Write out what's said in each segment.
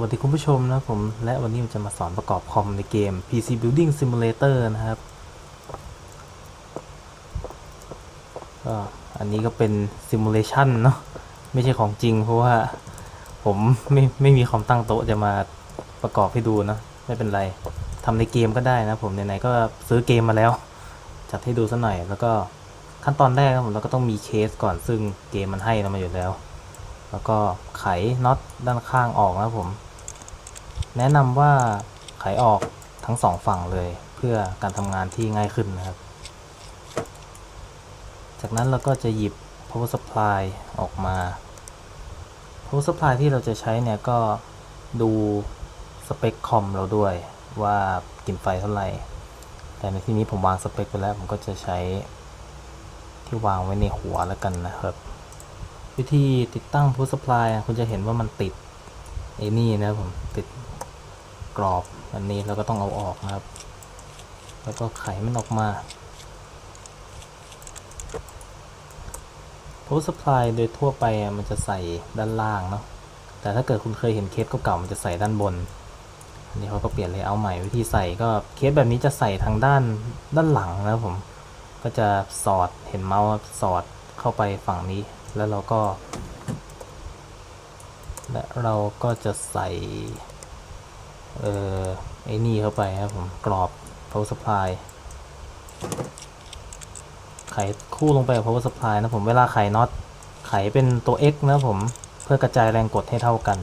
วัสดีคุณผู้ชมนะผมและวันนี้ผมจะมาสอนประกอบคอมในเกม PC Building Simulator นะครับก็อันนี้ก็เป็น Simulation เนาะไม่ใช่ของจริง เพราะว่าผมไม่ไม่มีคอมตั้งโต๊ะจะมาประกอบให้ดูนะไม่เป็นไรทำในเกมก็ได้นะผมไหนๆก็ซื้อเกมมาแล้ว จัดให้ดูสักหน่อย แล้วก็ขั้นตอนแรกนะผมเราก็ต้องมีเคสก่อนซึ่งเกมมันให้เรามาอยู่แล้ว แล้วก็ไขน็อตด้านข้างออกนะผม แนะนำว่าไขออกทั้งสองฝั่งเลยเพื่อการทำงานที่ง่ายขึ้นนะครับ จากนั้นเราก็จะหยิบ power supply ออกมา power supply ที่เราจะใช้เนี่ยก็ดูสเปคคอมเราด้วยว่ากินไฟเท่าไหร่ แต่ในที่นี้ผมวางสเปคไปแล้ว ผมก็จะใช้ที่วางไว้ในหัวแล้วกันนะครับ วิธีติดตั้ง power supply คุณจะเห็นว่ามันติดไอ้นี่นะผมติด กรอบอันนี้เราก็ต้องเอาออกนะครับ แล้วก็ไขมันออกมา power supply โดยทั่วไปมันจะใส่ด้านล่างเนาะ แต่ถ้าเกิดคุณเคยเห็นเคสเก่าๆมันจะใส่ด้านบน อันนี้เขาก็เปลี่ยนเลยเอาใหม่วิธีใส่ก็เคสแบบนี้จะใส่ทางด้านด้านหลังนะผม ก็จะสอดเห็นเมาส์สอดเข้าไปฝั่งนี้ แล้วเราก็ และเราก็จะใส่ เอ่อไอ้นี่เข้าไปครับผมกรอบ power supply ไขคู่ลงไปกับ power supply นะผมเวลาไขน็อตไขเป็นตัว X นะผมเพื่อกระจายแรงกดให้เท่ากัน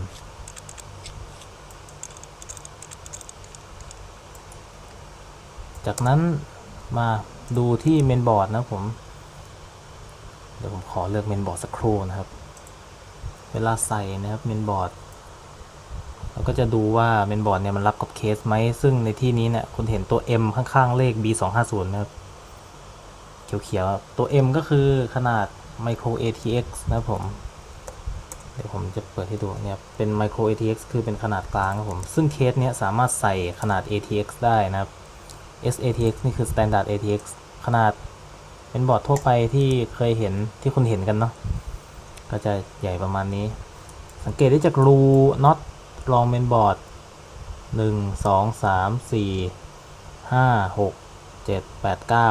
จากนั้นมาดูที่เมนบอร์ดนะผม เดี๋ยวผมขอเลือกเมนบอร์ดสักครู่นะครับ เวลาใส่นะครับเมนบอร์ด เราก็จะดูว่าเมนบอร์ดเนี่ยมันรับกับเคสไหม ซึ่งในที่นี้เนี่ยคุณเห็นตัว M ข้างๆเลข B250 นะครับ เขียวๆ ตัว M ก็คือขนาด Micro ATX นะครับผม เดี๋ยวผมจะเปิดให้ดูเนี่ย เป็น Micro ATX คือเป็นขนาดกลางครับผม ซึ่งเคสเนี้ยสามารถใส่ขนาด ATX ได้นะครับ SATX นี่คือ Standard ATX ขนาดเป็นบอร์ดทั่วไปที่เคยเห็นที่คุณเห็นกันเนาะ ก็จะใหญ่ประมาณนี้ สังเกตได้จากรูน็อต รองเมนบอร์ดหนึ่งสองสามสี่ห้าหกเจ็ดแปดเก้า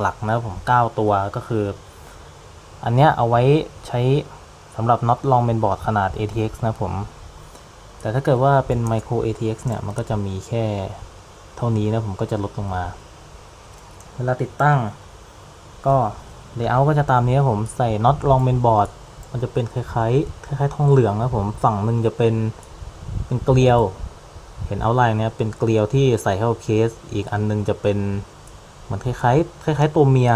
หลักๆนะผมเก้าตัวก็คือ อันเนี้ยเอาไว้ใช้สำหรับน็อตรองเมนบอร์ดขนาด ATX นะผม แต่ถ้าเกิดว่าเป็น Micro ATX เนี่ย มันก็จะมีแค่เท่านี้นะผมก็จะลดลงมา เวลาติดตั้ง ก็เลเยอร์ก็จะตามนี้ครับผมใส่น็อตรองเมนบอร์ด มันจะเป็นคล้ายๆคล้ายๆทองเหลืองนะผมฝั่งหนึ่งจะเป็น เป็นเกลียว เห็นเอาไลน์เนี้ยเป็นเกลียวที่ใส่เข้าเคส อีกอันหนึงจะเป็นเหมือนคล้ายๆคล้ายๆตัวเมีย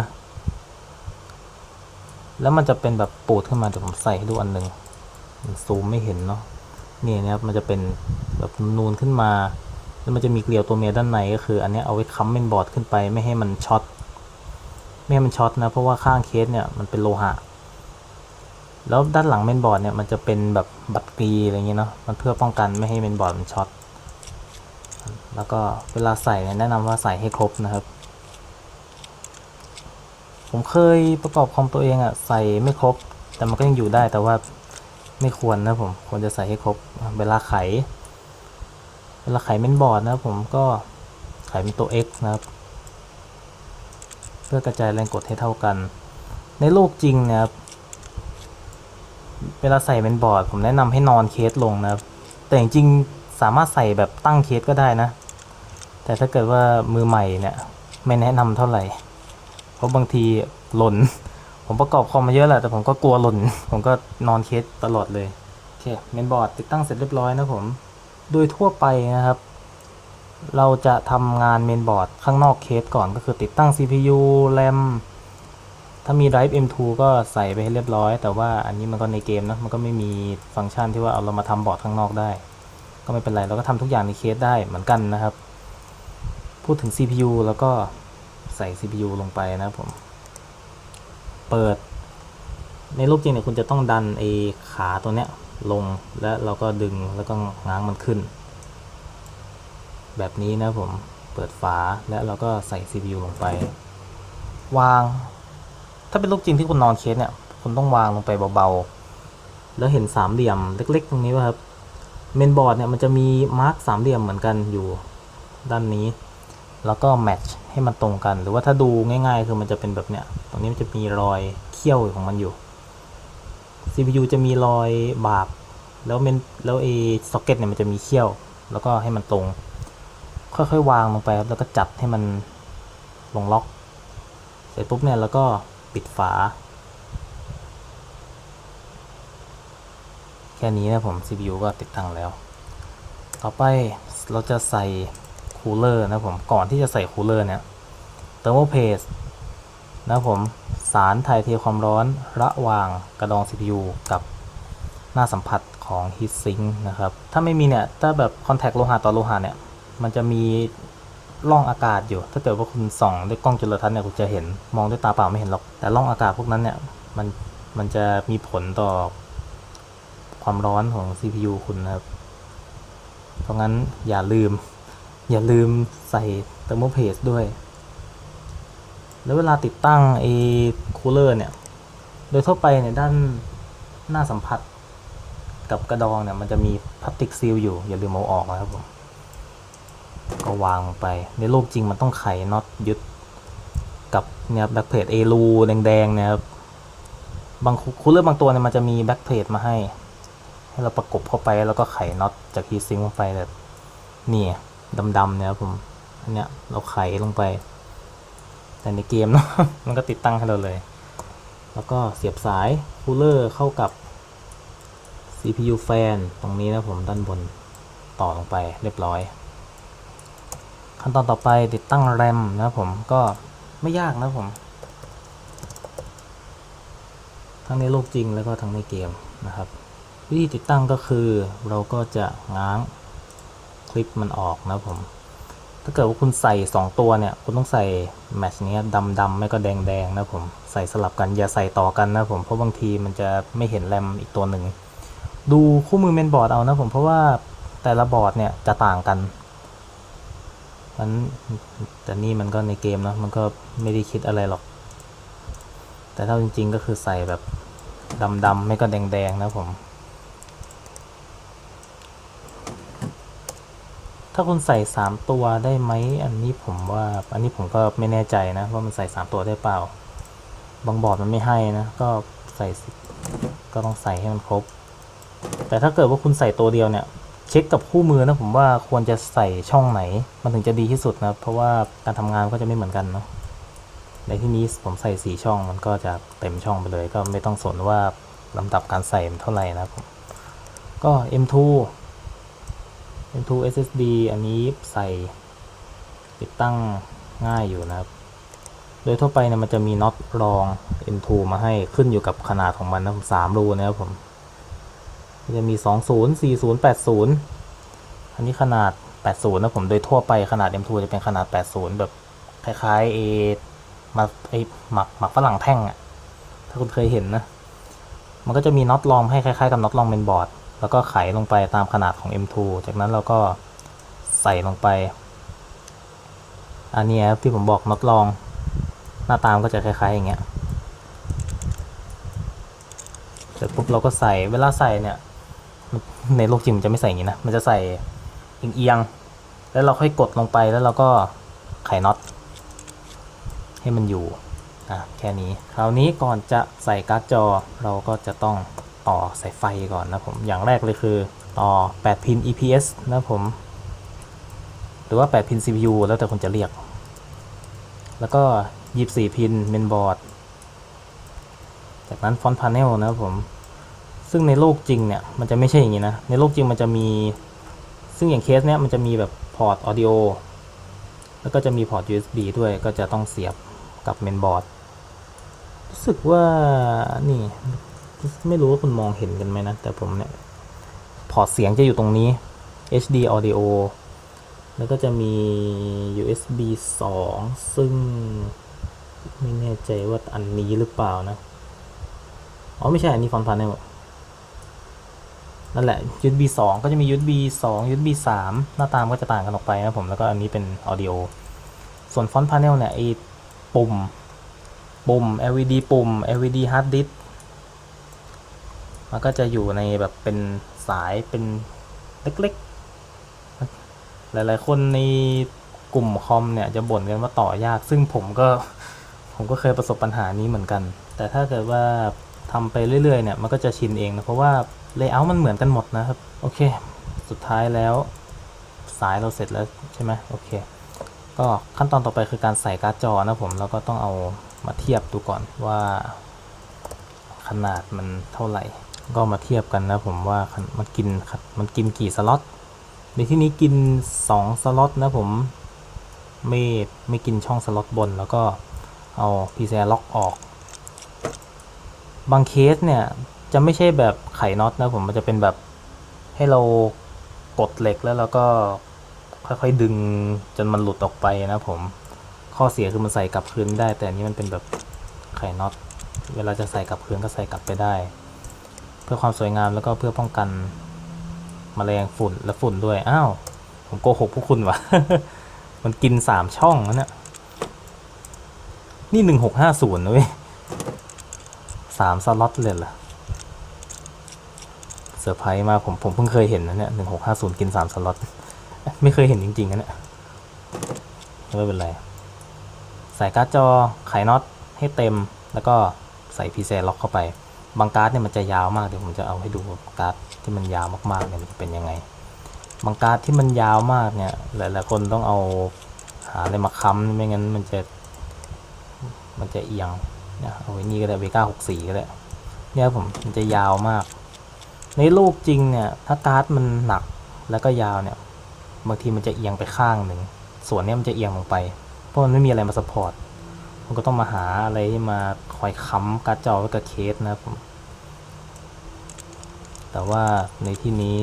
แล้วมันจะเป็นแบบปูดขึ้นมาเดี๋ยวผมใส่ให้ดูอันหนึ่งมันซูมไม่เห็นเนาะนี่นะครับมันจะเป็นแบบนูนขึ้นมา แล้วมันจะมีเกลียวตัวเมียด้านในก็คือ อันเนี้ยเอาไว้ค้ำเมนบอร์ดขึ้นไปไม่ให้มันช็อตไม่ให้มันช็อตนะเพราะว่าข้างเคสเนี่ยมันเป็นโลหะ แล้วด้านหลังเมนบอร์ดเนี่ยมันจะเป็นแบบบัตรกรีอะไรเงี้ยเนาะมันเพื่อป้องกันไม่ให้เมนบอร์ดมันช็อตแล้วก็เวลาใส่เนี่ยแนะนำว่าใส่ให้ครบนะครับ ผมเคยประกอบคอมตัวเองอะใส่ไม่ครบ แต่มันก็ยังอยู่ได้แต่ว่าไม่ควรนะผมควรจะใส่ให้ครบ เวลาไข เวลาไขเมนบอร์ดนะผมก็ไขเป็นตัว X นะครับ เพื่อกระจายแรงกดให้เท่ากัน ในโลกจริงเนะครับ เวลาใส่เมนบอร์ดผมแนะนำให้นอนเคสลงนะครับ แต่จริงๆสามารถใส่แบบตั้งเคสก็ได้นะ แต่ถ้าเกิดว่ามือใหม่เนี่ยไม่แนะนำเท่าไหร่ เพราะบางทีหล่น ผมประกอบคอมมาเยอะแหละแต่ผมก็กลัวหล่น ผมก็นอนเคสตลอดเลย โอเคเมนบอร์ดติดตั้งเสร็จเรียบร้อยนะผม โดยทั่วไปนะครับ เราจะทำงานเมนบอร์ดข้างนอกเคสก่อนก็คือติดตั้ง CPU RAM ถ้ามี Drive M2 ก็ใส่ไปให้เรียบร้อย แต่ว่าอันนี้มันก็ในเกมนะมันก็ไม่มีฟังก์ชันที่ว่าเอาเรามาทำบอร์ดข้างนอกได้ ก็ไม่เป็นไรเราก็ทำทุกอย่างในเคสได้เหมือนกันนะครับ พูดถึง CPU แล้วก็ใส่ CPU ลงไปนะผม เปิด ในรูปจริงเนี่ยคุณจะต้องดันไอ้ขาตัวเนี้ยลงแล้วเราก็ดึงแล้วก็ง้างมันขึ้น แบบนี้นะผมเปิดฝาแล้วเราก็ใส่ CPU ลงไป วาง ถ้าเป็นรูปจริงที่คุณนอนเคสเนี่ย คุณต้องวางลงไปเบาๆ แล้วเห็นสามเหลี่ยมเล็ก ๆ ตรงนี้ป่ะครับ เมนบอร์ดเนี่ยมันจะมีมาร์กสามเหลี่ยมเหมือนกันอยู่ด้านนี้ แล้วก็แมทช์ให้มันตรงกัน หรือว่าถ้าดูง่ายๆ คือมันจะเป็นแบบเนี้ย ตรงนี้มันจะมีรอยเขี้ยวของมันอยู่ CPU จะมีรอยบาก แล้วเมนแล้วเอซ็อกเก็ตเนี่ยมันจะมีเขี้ยว แล้วก็ให้มันตรง ค่อยๆ วางลงไปครับ แล้วก็จัดให้มันลงล็อก เสร็จปุ๊บเนี่ยแล้วก็ ปิดฝา แค่นี้นะผม CPU ก็ติดตั้งแล้ว ต่อไปเราจะใส่คูลเลอร์นะผมก่อนที่จะใส่คูลเลอร์เนี่ยเทอร์โมเพสนะผมสารถ่ายเทความร้อนระหว่างกระดอง CPU กับหน้าสัมผัสของ Heat Sink นะครับ ถ้าไม่มีเนี่ย ถ้าแบบคอนแทคโลหะต่อโลหะเนี่ย มันจะมี ร่องอากาศอยู่ ถ้าเกิดว่าคุณส่องด้วยกล้องจุลทรรศน์เนี่ยคุณจะเห็นมองด้วยตาเปล่าไม่เห็นหรอกแต่ร่องอากาศพวกนั้นเนี่ยมันมันจะมีผลต่อความร้อนของ CPU คุณนะครับ เพราะงั้นอย่าลืม อย่าลืมใส่เทอร์โมเพสด้วย แล้วเวลาติดตั้งไอ้คูลเลอร์เนี่ย โดยทั่วไปเนี่ยด้านหน้าสัมผัสกับกระดองเนี่ย มันจะมีพลาสติกซีลอยู่ อย่าลืมเอาออกนะครับผม ก็วางลงไป ในโลกจริงมันต้องไขน็อตยึดกับเนี่ยแบ็คเพลทเอลูแดงๆเนี่ยครับบางคูลเลอร์บางตัวเนี่ยมันจะมีแบ็คเพลทมาให้ ให้เราประกบเข้าไปแล้วก็ไขน็อตจากฮีซิงลงไปแบบนี่ดำๆเนี่ยครับผมอันเนี้ยเราไขลงไป แต่ในเกมเนาะมันก็ติดตั้งให้เราเลย แล้วก็เสียบสายคูลเลอร์เข้ากับ CPU แฟนตรงนี้นะผมด้านบนต่อลงไปเรียบร้อย ขั้นตอนต่อไปติดตั้งแรมนะผมก็ไม่ยากนะผม ทั้งในโลกจริงแล้วก็ทั้งในเกมนะครับ วิธีติดตั้งก็คือเราก็จะง้างคลิปมันออกนะผม ถ้าเกิดว่าคุณใส่ 2 ตัวเนี่ย คุณต้องใส่แมชนี้ดำดำไม่ก็แดงแดงนะผมใส่สลับกันอย่าใส่ต่อกันนะผมเพราะบางทีมันจะไม่เห็นแรมอีกตัวหนึ่งดูคู่มือเมนบอร์ดเอานะผมเพราะว่าแต่ละบอร์ดเนี่ยจะต่างกัน มันแต่นี่มันก็ในเกมเนะมันก็ไม่ได้คิดอะไรหรอก แต่ถ้าจริง ๆ ก็คือใส่แบบดำๆไม่ก็แดงๆนะผม ถ้าคุณใส่สามตัวได้ไหมอันนี้ผมว่า อันนี้ผมก็ไม่แน่ใจนะว่ามันใส่สามตัวได้เปล่า บางบอร์ดมันไม่ให้นะ ก็ใส่ก็ต้องใส่ให้มันครบ แต่ถ้าเกิดว่าคุณใส่ตัวเดียวเนี่ย เช็คกับคู่มือนะผมว่าควรจะใส่ช่องไหน มันถึงจะดีที่สุดนะเพราะว่าการทำงานก็จะไม่เหมือนกันเนาะในที่นี้ผมใส่สี่ช่องมันก็จะเต็มช่องไปเลย ก็ไม่ต้องสนว่าลำดับการใส่มันเท่าไหร่นะผมก็ M2 M2 SSD อันนี้ใส่ติดตั้งง่ายอยู่นะครับ โดยทั่วไปเนี่ยมันจะมีน็อตรอง M2 มาให้ขึ้นอยู่กับขนาดของมันนะผมสามรูนะครับผม จะมี 20 40 80 อันนี้ขนาด 80 นะผมโดยทั่วไปขนาด M2 จะเป็นขนาด 80 แบบคล้ายๆเอมาไอหมักหมักฝรั่งแท่งอะถ้าคุณเคยเห็นนะ มันก็จะมีน็อตรองให้คล้ายๆกับน็อตรองเมนบอร์ด แล้วก็ไขลงไปตามขนาดของ M2 จากนั้นเราก็ใส่ลงไป อันนี้ครับที่ผมบอกน็อตรอง หน้าตามก็จะคล้ายๆอย่างเงี้ยเสร็จปุ๊บเราก็ใส่เวลาใส่เนี่ย ในโลกจริงมันจะไม่ใส่อย่างนี้นะ มันจะใส่เอียงๆแล้วเราค่อยกดลงไปแล้วเราก็ไขน็อตให้มันอยู่อะแค่นี้ คราวนี้ก่อนจะใส่การ์ดจอเราก็จะต้องต่อสายไฟก่อนนะผม อย่างแรกเลยคือต่อ 8 พิน EPS นะผม หรือว่า 8 พิน CPU แล้วแต่คุณจะเรียก แล้วก็ 24 พินเมนบอร์ด จากนั้นฟอนต์พาเนลนะผม ซึ่งในโลกจริงเนี่ยมันจะไม่ใช่อย่างนี้นะ ในโลกจริงมันจะมี ซึ่งอย่างเคสเนี้ยมันจะมีแบบพอร์ตออดิโอแล้วก็จะมีพอร์ต USB ด้วยก็จะต้องเสียบกับเมนบอร์ดรู้สึกว่านี่ ไม่รู้ว่าคุณมองเห็นกันไหมนะ แต่ผมเนี่ย พอร์ตเสียงจะอยู่ตรงนี้ HD audio แล้วก็จะมี USB 2 ซึ่งไม่แน่ใจว่าอันนี้หรือเปล่านะ อ๋อ ไม่ใช่อันนี้ฟอนต์พาเนล นั่นแหละ USB 2 ก็จะมี USB 2 USB 3 หน้าตามก็จะต่างกันออกไปนะผมแล้วก็อันนี้เป็น audio ส่วนฟอนต์พาเนลเนี่ยไอ้ปุ่ม ปุ่ม LED ปุ่ม LED hard disk มันก็จะอยู่ในแบบเป็นสายเป็นเล็กๆ หลายๆ คนในกลุ่มคอมเนี่ยจะบ่นกันว่าต่อยาก ซึ่งผมก็ผมก็เคยประสบปัญหานี้เหมือนกัน แต่ถ้าเกิดว่าทำไปเรื่อยๆเนี่ยมันก็จะชินเองนะเพราะว่า เลเยอร์มันเหมือนกันหมดนะครับ โอเค สุดท้ายแล้วสายเราเสร็จแล้วใช่ไหมโอเค ก็ขั้นตอนต่อไปคือการใส่การ์ดจอนะผมแล้วก็ต้องเอามาเทียบดูก่อนว่า ขนาดมันเท่าไหร่ ก็มาเทียบกันนะผมว่ามันกินมันกินกี่สล็อตในที่นี้กิน 2 สล็อตนะผมไม่ไม่กินช่องสล็อตบน แล้วก็เอา PCI ล็อกออก บางเคสเนี่ย จะไม่ใช่แบบไขน็อตนะผมมันจะเป็นแบบให้เรากดเหล็กแล้วเราก็ค่อยๆดึงจนมันหลุดออกไปนะผมข้อเสียคือมันใส่กลับคืนได้ แต่อันนี้มันเป็นแบบไขน็อต เวลาจะใส่กลับคืนก็ใส่กลับไปได้ เพื่อความสวยงามแล้วก็เพื่อป้องกันมแมลงฝุ่นและฝุ่นด้วย อ้าว ผมโกหกพวกคุณวะมันกินสามช่องนะเนี่ยนี่หนึ่งหกห้าศูนย์นะเว้ยสามสล็อตเลยเหรอ เซอร์ไพรส์มากผมผมเพิ่งเคยเห็นนะเนี่ยหนึ่งหกห้าศูนย์กินสามสล็อตไม่เคยเห็นจริง ๆนะเนี่ยไม่เป็นไร ใส่การ์ดจอไขน็อตให้เต็มแล้วก็ใส่พีเซล็อกเข้าไป บางการ์ดเนี่ยมันจะยาวมากเดี๋ยวผมจะเอาให้ดูการ์ดที่มันยาวมากๆเนี่ยมันจะเป็นยังไง บางการ์ดที่มันยาวมากเนี่ยหลายๆคนต้องเอาหาอะไรมาค้ำไม่งั้นมันจะ มันจะเอียงเนี่ยเอาไว้นี่ก็ได้เวก้าหกสี่ก็ได้เนี่ยผมมันจะยาวมาก ในรูปจริงเนี่ยถ้าการ์ดมันหนักแล้วก็ยาวเนี่ยบางทีมันจะเอียงไปข้างหนึ่งส่วนนี้มันจะเอียงลงไป เพราะมันไม่มีอะไรมาสปอร์ตผมก็ต้องมาหาอะไรที่มาคอยค้ำการ์ดจอไว้กับเคสนะครับผมแต่ว่าในที่นี้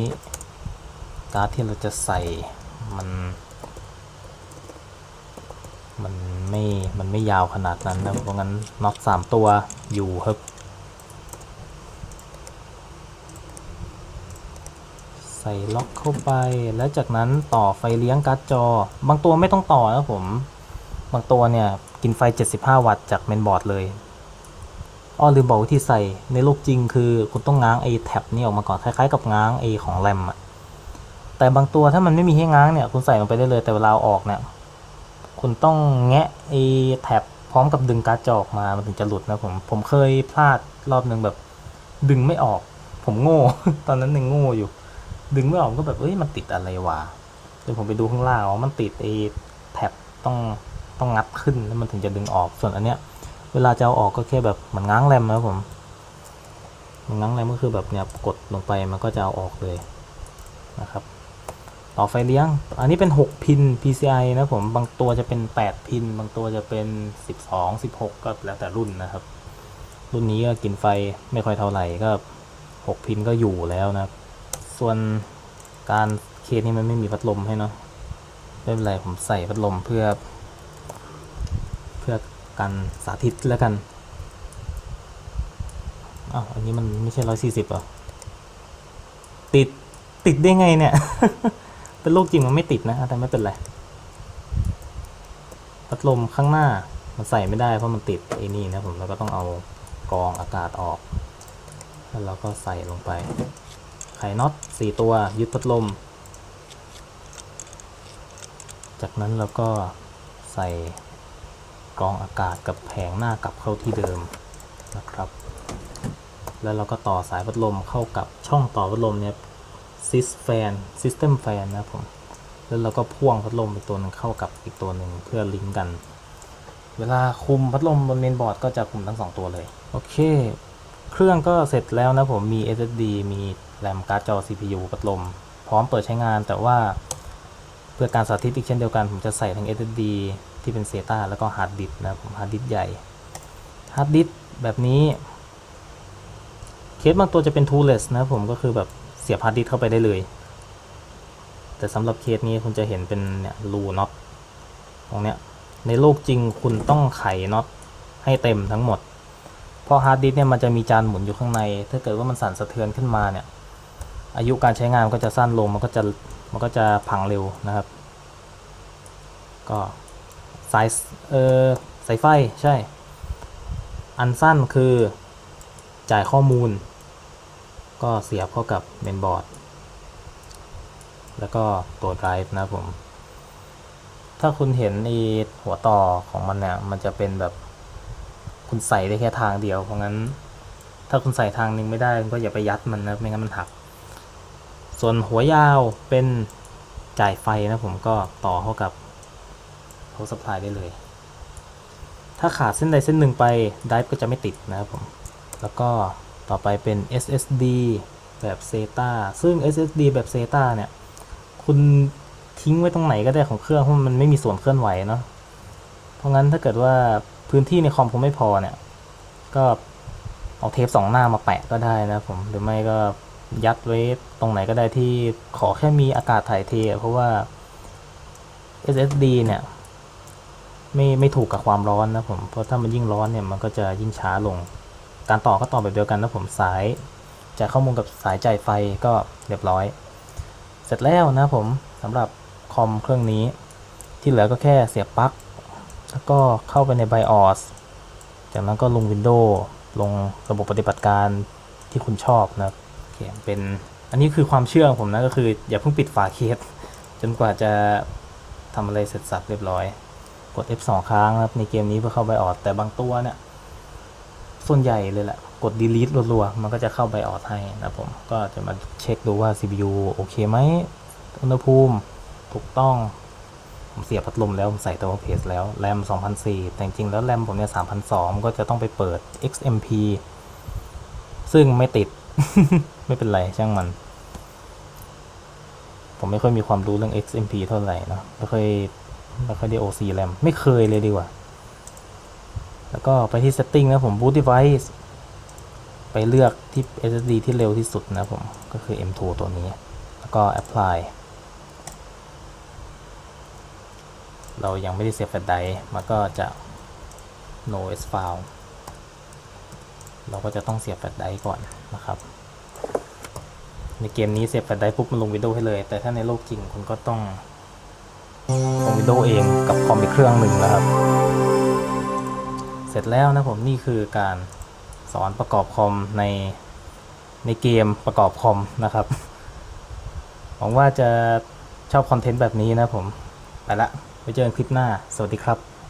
การ์ดที่เราจะใส่มันมันไม่ มันไม่ยาวขนาดนั้นนะเพราะงั้นน็อตสามตัวอยู่ครับ ใส่ล็อกเข้าไปแล้วจากนั้นต่อไฟเลี้ยงการ์ดจอ บางตัวไม่ต้องต่อนะผม บางตัวเนี่ย กินไฟ 75 วัตต์จากเมนบอร์ดเลยอ้อลืมบอกวิธีใส่ในโลกจริงคือคุณต้องง้างไอ้แท็บนี่ออกมาก่อนคล้ายๆ กับง้างไอ้ของแรมอะแต่บางตัวถ้ามันไม่มีให้ง้างเนี่ย คุณใส่ลงไปได้เลยแต่เวลาอาออกเนี่ยคุณต้องแงะไอ้แท็บพร้อมกับดึงการ์ดจอออกมามันถึงจะหลุดนะผมผมเคยพลาดรอบหนึ่งแบบดึงไม่ออก ผมโง่ ตอนนั้นยังโง่อยู่ ดึงไม่ออกก็แบบเอ้ยมันติดอะไรวะเดี๋ยวผมไปดูข้างล่างอ๋อมันติดไอ้แท็บต้องต้องงัดขึ้นแล้วมันถึงจะดึงออกส่วนอันเนี้ย เวลาจะเอาออกก็แค่แบบเหมันง้างแรมนะผมมันง้างแรมก็คือแบบเนี่ยกดลงไปมันก็จะเอาออกเลยนะครับ ต่อไฟเลี้ยง อันนี้เป็น 6 พิน PCI นะผมบางตัวจะเป็น 8 พิน บางตัวจะเป็น 12 16 ก็แล้วแต่รุ่นนะครับ รุ่นนี้ก็กินไฟไม่ค่อยเท่าไหร่ก็ 6 พินก็อยู่แล้วนะครับ ส่วนการเคสนี้มันไม่มีพัดลมให้เนาะไม่เป็นไรผมใส่พัดลมเพื่อ เพื่อการสาธิตแล้วกันอ้าวอันนี้มันไม่ใช่ร้อยสี่สิบเหรอติดติดได้ไงเนี่ย เป็นโรคจริงมันไม่ติดนะ แต่ไม่เป็นไร พัดลมข้างหน้ามันใส่ไม่ได้เพราะมันติดไอ้นี่นะผมแล้วก็ต้องเอากองอากาศออก แล้วเราก็ใส่ลงไป ไขน็อตสี่ตัวยึดพัดลม จากนั้นเราก็ใส่กรองอากาศกับแผงหน้ากลับเข้าที่เดิมนะครับ แล้วเราก็ต่อสายพัดลมเข้ากับช่องต่อพัดลมเนี่ยซิสแฟนซิสเต็มแฟนนะผมแล้วเราก็พ่วงพัดลมอีกตัวหนึงเข้ากับอีกตัวหนึ่งเพื่อลิงก์กัน เวลาคุมพัดลมบนเมนบอร์ดก็จะคุมทั้งสองตัวเลย โอเค เครื่องก็เสร็จแล้วนะผมมี SSD มี แรมการ์ดจอ CPU พัดลม พร้อมเปิดใช้งานแต่ว่าเพื่อการสาธิตอีกเช่นเดียวกัน ผมจะใส่ทั้ง SSD ที่เป็น SATA แล้วก็ฮาร์ดดิสก์นะผมฮาร์ดดิสก์ใหญ่ฮาร์ดดิสก์แบบนี้เคสบางตัวจะเป็น toolless นะผมก็คือแบบเสียบฮาร์ดดิสก์เข้าไปได้เลย แต่สำหรับเคสนี้คุณจะเห็นเป็นเนี่ยรูน็อตตรงเนี้ยในโลกจริงคุณต้องไขน็อตให้เต็มทั้งหมด เพราะฮาร์ดดิสก์เนี่ยมันจะมีจานหมุนอยู่ข้างใน ถ้าเกิดว่ามันสั่นสะเทือนขึ้นมาเนี่ย อายุการใช้งานมันก็จะสั้นลงมันก็จะมันก็จะพังเร็วนะครับ ก็สายเออสายไฟใช่ อันสั้นคือจ่ายข้อมูล ก็เสียบเข้ากับเมนบอร์ดแล้วก็ตัว drive นะผม ถ้าคุณเห็นไอหัวต่อของมันเนี่ย มันจะเป็นแบบคุณใส่ได้แค่ทางเดียว เพราะงั้น ถ้าคุณใส่ทางนึงไม่ได้ก็อย่าไปยัดมันนะ ไม่งั้นมันหัก ส่วนหัวยาวเป็นจ่ายไฟนะผมก็ต่อเข้ากับ power supply ได้เลย ถ้าขาดเส้นใดเส้นหนึ่งไป drive ก็จะไม่ติดนะครับผม แล้วก็ต่อไปเป็น SSD แบบ SATA ซึ่ง SSD แบบ SATA เนี่ย คุณทิ้งไว้ตรงไหนก็ได้ของเครื่องเพราะมันไม่มีส่วนเคลื่อนไหวเนาะ เพราะงั้นถ้าเกิดว่าพื้นที่ในคอมคุณไม่พอเนี่ย ก็เอาเทปสองหน้ามาแปะก็ได้นะผม หรือไม่ก็ ยัดไว้ตรงไหนก็ได้ที่ขอแค่มีอากาศถ่ายเท เพราะว่า SSD เนี่ยไม่ไม่ถูกกับความร้อนนะผม เพราะถ้ามันยิ่งร้อนเนี่ยมันก็จะยิ่งช้าลง การต่อก็ต่อแบบเดียวกันนะผมสายจ่ายข้อมูลกับสายจ่ายไฟก็เรียบร้อย เสร็จแล้วนะผมสำหรับคอมเครื่องนี้ ที่เหลือก็แค่เสียบปลั๊กแล้วก็เข้าไปใน BIOS จากนั้นก็ลง Windows ลงระบบปฏิบัติการที่คุณชอบนะ คเป็นอันนี้คือความเชื่อของผมนะก็คือ อย่าเพิ่งปิดฝาเคสจนกว่าจะทำอะไรเสร็จสับเรียบร้อย กด F2 ครั้งครับในเกมนี้เพื่อเข้า BIOS แต่บางตัวเนี่ย ส่วนใหญ่เลยแหละกด delete รัวๆ มันก็จะเข้า BIOS ให้นะผม ก็จะมาเช็คดูว่า CPU โอเคไหมอุณหภูมิถูกต้อง ผมเสียพัดลมแล้ว ผมใส่ตัวเพจแล้ว แรม2004 แต่จริงๆ แล้วแรมผมเนี่ย3,200ก็จะต้องไปเปิด XMP ซึ่งไม่ติด ไม่เป็นไรช่างมัน ผมไม่ค่อยมีความรู้เรื่อง XMP เท่าไหร่เนอะไม่ค่อยไม่ค่อยได้ OC แรมไม่เคยเลยดีกว่า แล้วก็ไปที่ setting นะผม boot device ไปเลือกที่ SSD ที่เร็วที่สุดนะผมก็คือ M2 ตัวนี้ แล้วก็ apply เรายังไม่ได้เสียบแฟลชไดร์มันก็จะ no s file เราก็จะต้องเสียบแฟลชไดร์ก่อนนะครับ ในเกมนี้เสียบแฟลชไดร์ปุ๊บมันลง Windows ให้เลย แต่ถ้าในโลกจริงคุณก็ต้องลง Windows เองกับคอมอีกเครื่องหนึ่งนะครับ เสร็จแล้วนะผมนี่คือการสอนประกอบคอมในในเกมประกอบคอมนะครับหวังว่าจะชอบคอนเทนต์แบบนี้นะผม ไปละ ไปเจอกันคลิปหน้า สวัสดีครับ